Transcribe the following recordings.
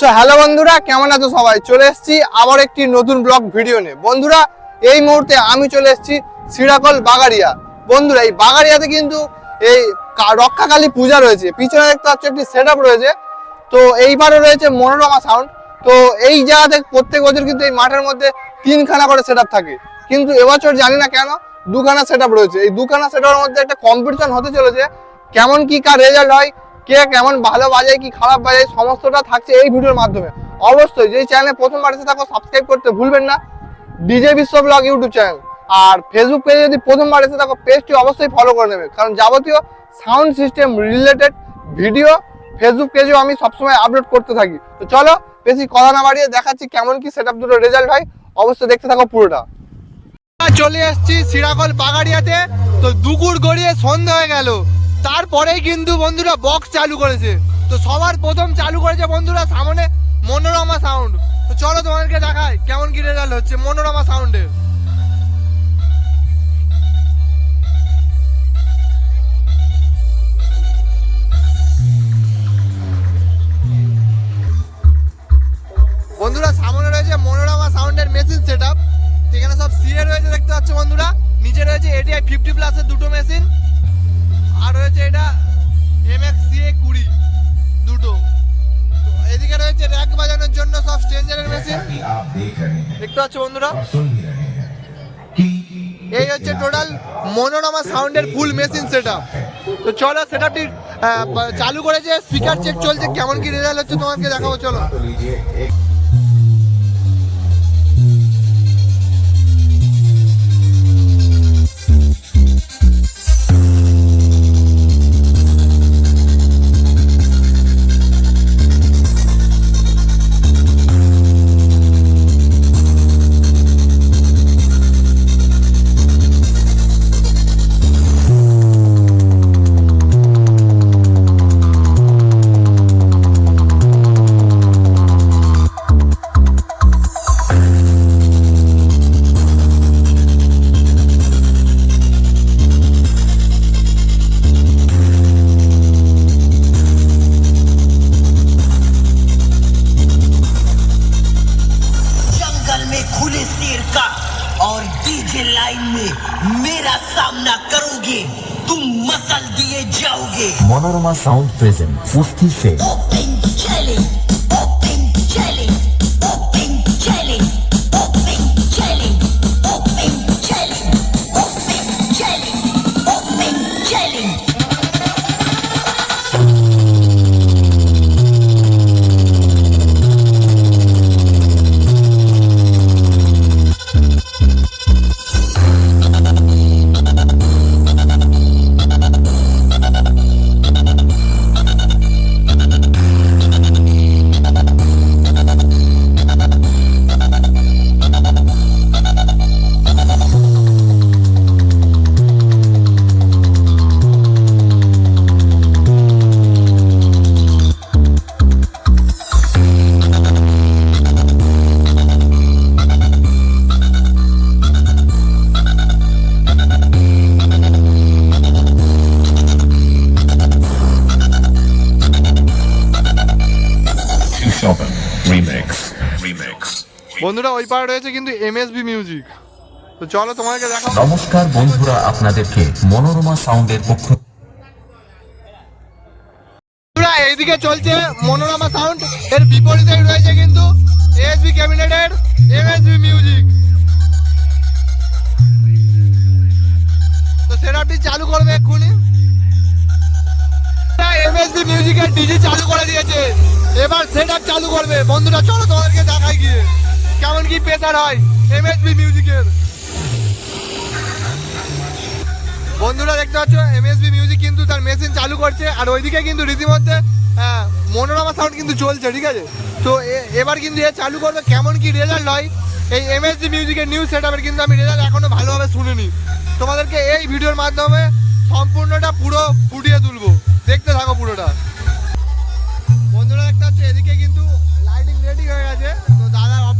So hello বন্ধুরা, কেমন আছো সবাই? চলে এসেছি আবার একটি নতুন ব্লগ ভিডিও নিয়ে। বন্ধুরা, এই মুহূর্তে আমি চলে এসেছি সিরাকল বাগারিয়া বন্ধুরা, এই বাগারিয়াতে কিন্তু এই রক্ষাকালী পূজা রয়েছে। পিছনে দেখতে পাচ্ছ একটি সেট রয়েছে। তো এইবারও রয়েছে মনোরমা সাউন্ড তো এই জায়গাতে প্রত্যেক বছর কিন্তু এই মাঠের মধ্যে তিনখানা করে সেট থাকে। কিন্তু এবছর জানি না কেন, দুখানা সেট রয়েছে। এই দুখানা সেটের মধ্যে একটা কম্পিটিশন হতে চলেছে। কেমন কি কার রেজাল্ট হয় কে কেমন ভালো বাজায়, কি খারাপ বাজায়, সমস্তটা থাকছে এই ভিডিওর মাধ্যমে। অবশ্যই যেই চ্যানেলে প্রথমবার এসে থাকো সাবস্ক্রাইব করতে ভুলবেন না। DJ Biswa blog YouTube channel আর ফেসবুক পেজে যদি প্রথমবার এসে থাকো পেজটি অবশ্যই ফলো করে নেবে। কারণ যাবতীয় sound system related video Facebook পেজেও আমি সবসময় আপলোড করতে থাকি। তো চলো, বেশি কথা না বাড়িয়ে দেখাচ্ছি কেমন কি সেট দুটো রেজাল্ট হয় অবশ্যই দেখতে থাকো পুরোটা। চলে এসেছি সিরাকল বাগাড়িয়াতে। তো দুপুর গড়িয়ে সন্ধ্যা হয়ে গেল। তারপরেই কিন্তু বন্ধুরা বক্স চালু করেছে। তো সবার প্রথম চালু করেছে বন্ধুরা সামনে মনোরমা সাউন্ড তো চলো তোমাদেরকে দেখাই কেমন কি রেজাল্ট হচ্ছে মনোরমা সাউন্ডের বন্ধুরা সামনে রয়েছে মনোরমা সাউন্ডের মেশিন সেট আপ এখানে সব সিএ রয়েছে দেখতে পাচ্ছ বন্ধুরা। নিচে রয়েছে এটিআই ফিফটি প্লাসের দুটো মেশিন আর রয়েছে এটা এম এক্স কুড়ি দুটো। এদিকে রয়েছে র্যাক বাজানোর জন্য সব স্ট্রেঞ্জারের মেশিন দেখতে পাচ্ছ বন্ধুরা? এই হচ্ছে টোটাল মনোরমা সাউন্ডের ফুল মেশিন সেট তো চলো সেট আপটি চালু করেছে স্পিকার চেক চলছে কেমন কি রেজাল্ট হচ্ছে তোমাকে দেখাবো চলো। मेरा सामना करोगे तुम मसल दिए जाओगे मनोरमा साउंड प्रेजेंट कुश्ती से বন্ধুরা ওই পাড়ে রয়েছে কিন্তু এমএসবি মিউজিক তো চলো তোমাকে দেখাবো নমস্কার বন্ধুরা আপনাদেরকে মনোরমা সাউন্ডের পক্ষ বন্ধুরা এইদিকে চলছে মনোরমা সাউন্ড এর বিপরীতে রয়েছে কিন্তু এসবি ক্যাবিনেটের এমএসবি মিউজিক তো সেটআপটি চালু করবে এক্ষুনি। এমএসবি মিউজিকের ডিজি চালু করে দিয়েছে। এবার সেটআপ চালু করবে। বন্ধুরা চলো তোমাদেরকে দেখাই গিয়ে। কেমন কি প্রেসার হয়? এমএসবি মিউজিকের বন্ধুরা দেখতে পাচ্ছ এমএসবি মিউজিক কিন্তু তার মেশিন চালু করছে, আর ওইদিকে কিন্তু রীতিমধ্যে মনোরমা সাউন্ড কিন্তু চলছে, ঠিক আছে? তো এবার কিন্তু এ চালু করবে, কেমন কি রেজাল্ট হয়, এই এমএসজি মিউজিকের নিউজ সেটআপের কিন্তু আমি রেজাল্ট এখনও ভালোভাবে শুনিনি। তোমাদেরকে এই ভিডিওর মাধ্যমে সম্পূর্ণটা পুরো ফুটিয়ে তুলবো। দেখতে থাকো পুরোটা। বন্ধুরা দেখতে পাচ্ছ, এদিকে কিন্তু লাইটিং রেডি হয়ে গেছে। তো দাদা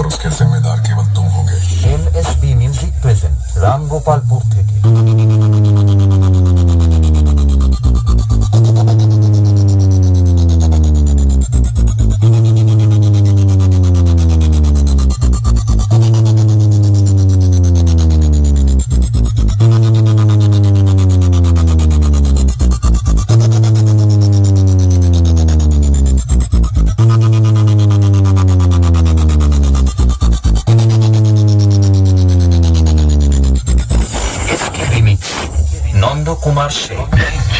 और उसके जिम्मेदार केवल तुम होगे N S P music present Ram Gopalpur थे से।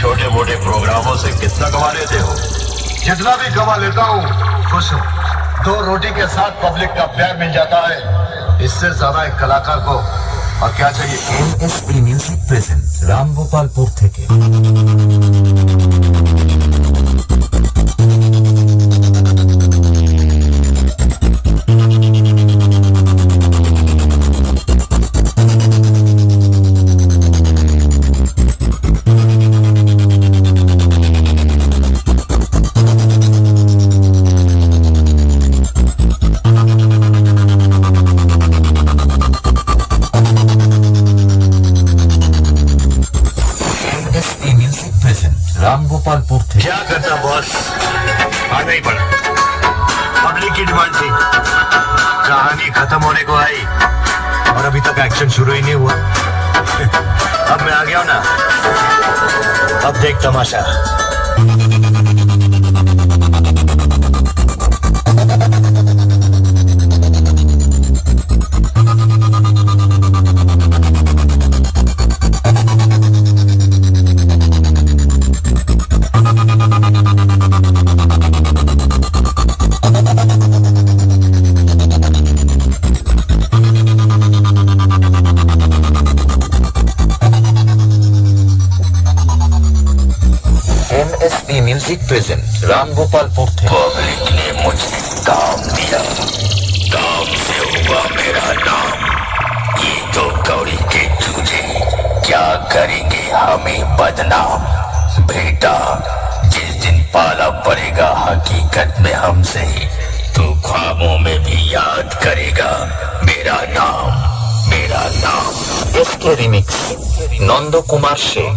छोटे मोटे प्रोग्रामों से कितना कमा लेते हो? जितना भी कमा लेता हूँ, खुश हूँ। दो रोटी के साथ पब्लिक का प्यार मिल जाता है। इससे ज़्यादा एक कलाकार को और क्या चाहिए? M S P music present Ram Gopalpur थे खत्म होने को आई और अभी तक एक्शन शुरू ही नहीं हुआ अब मैं आ गया हूं ना अब देख तमाशा म्यूज़िक प्रेजेंट रामगोपालपुर थे पब्लिक ने मुझे काम दिया। काम से हुआ मेरा नाम। ये तो कौड़ी के चूझे क्या करेंगे हमें बदनाम? बेटा जिस दिन पाला पड़ेगा हकीकत में हमसे ही तू ख्वाबों में भी याद करेगा। मेरा नाम मेरा नाम। इसके रिमिक्स नंद कुमार से